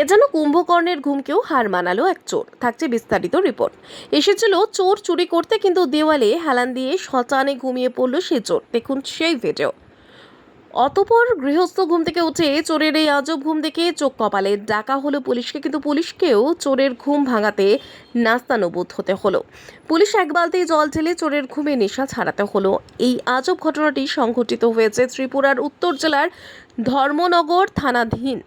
এ যেন কুম্ভকর্ণের ঘুমকেও হার মানালো এক চোর, থাকছে বিস্তারিত রিপোর্ট। এসেছিল চোর চুরি করতে কিন্তু দেওয়ালে হেলান দিয়ে শচানে ঘুমিয়ে পড়ল সে চোর, দেখুন সেই ভিডিও অতপর গৃহস্থ ঘুম থেকে উঠে চোরের এই আজব ঘুম দেখে চোখ কপালে ডাকা হলো পুলিশকে, কিন্তু পুলিশকেও চোরের ঘুম ভাঙাতে নাস্তানুবোধ হতে হলো। পুলিশ এক বালতি জল ঢেলে চোরের ঘুমে নেশা ছাড়াতে হলো। এই আজব ঘটনাটি সংঘটিত হয়েছে ত্রিপুরার উত্তর জেলার ধর্মনগর থানাধীন।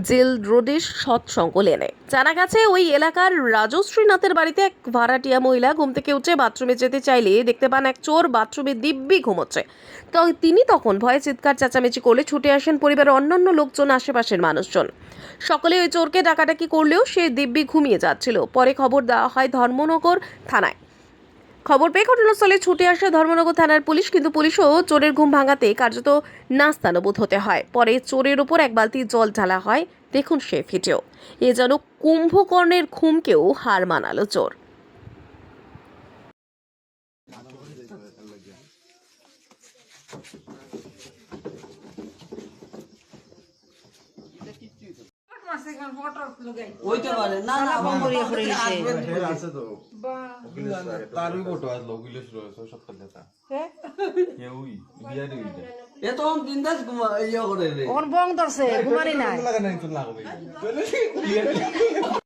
জেল রোডের সৎসঙ্গ লেনে জানা গেছে, ওই এলাকার রাজশ্রীনাথের বাড়িতে এক ভাড়াটিয়া মহিলা ঘুম থেকে উঠে বাথরুমে যেতে চাইলে দেখতে পান এক চোর বাথরুমে দিব্যি ঘুমোচ্ছে। তো তিনি তখন ভয়ে চিৎকার চেঁচামেচি করলে ছুটে আসেন পরিবারের অন্যান্য লোকজন, আশেপাশের মানুষজন। সকলে ওই চোরকে ডাকাডাকি করলেও সে দিব্যি ঘুমিয়ে যাচ্ছিল। পরে খবর দেওয়া হয় ধর্মনগর থানায়। খবর পেয়ে ঘটনাস্থলে ছুটে আসে ধর্মনগর থানার পুলিশ, কিন্তু পুলিশও চোরের ঘুম ভাঙাতে কার্যত নাস্তানবোধ হতে হয়। পরে চোরের উপর এক বালতি জল ঢালা হয়। দেখুন সে ভিডিও। এ যেন কুম্ভকর্ণের খুমকেও হার মানালো চোর। হইতে পারে না না ফের আছে তো। তারই ফটো আসলো উইলেশ রয়েছে সব কথা কেউই বিয়ারি এ তো বিন্দাস ঘুমা ইয়ে করে রে। ওখান বং ধরছে ঘুমারি নাই। লাগা নাই তো লাগবে।